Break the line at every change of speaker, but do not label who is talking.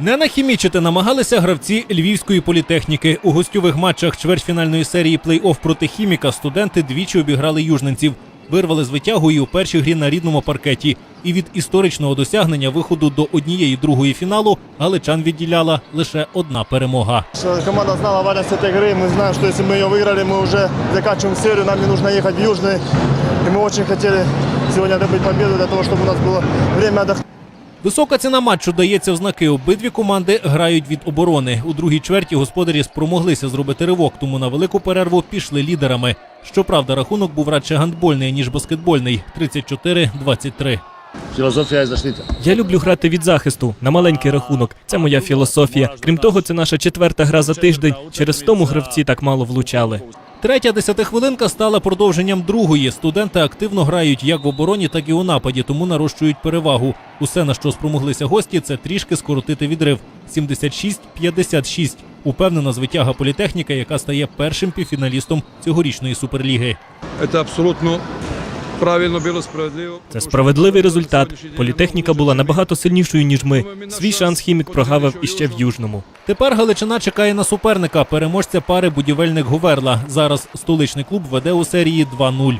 Не нахімічити намагалися гравці львівської політехніки. У гостьових матчах чвертьфінальної серії плей-офф проти хіміка студенти двічі обіграли южненців. Вирвали з витягу і у першій грі на рідному паркеті. І від історичного досягнення виходу до однієї другої фіналу галичан відділяла лише одна перемога.
Что Команда знала важность этой игры. Мы знаем, что если мы ее выиграли, мы уже заканчиваем серию. Нам не нужно ехать в Южный. И мы очень хотели сегодня добыть победу для того, чтобы у нас было время отдохнуть.
Висока ціна матчу дається в знаки. Обидві команди грають від оборони. У другій чверті господарі спромоглися зробити ривок, тому на велику перерву пішли лідерами. Щоправда, рахунок був радше гандбольний ніж баскетбольний 34-23.
Філософія защита.
Я люблю грати від захисту на маленький рахунок. Це моя філософія. Крім того, це наша четверта гра за тиждень. Через тому гравці так мало влучали.
Третя десятихвилинка стала продовженням другої. Студенти активно грають як в обороні, так і у нападі, тому нарощують перевагу. Усе, на що спромоглися гості, це трішки скоротити відрив. 76-56. Упевнена звитяга політехніка, яка стає першим півфіналістом цьогорічної суперліги.
Це абсолютно правильно було справедливо.
Це справедливий результат. Політехніка була набагато сильнішою ніж ми. Свій шанс хімік прогавив іще в южному.
Тепер Галичина чекає на суперника, переможця пари будівельник Говерла. Зараз столичний клуб веде у серії 2-0.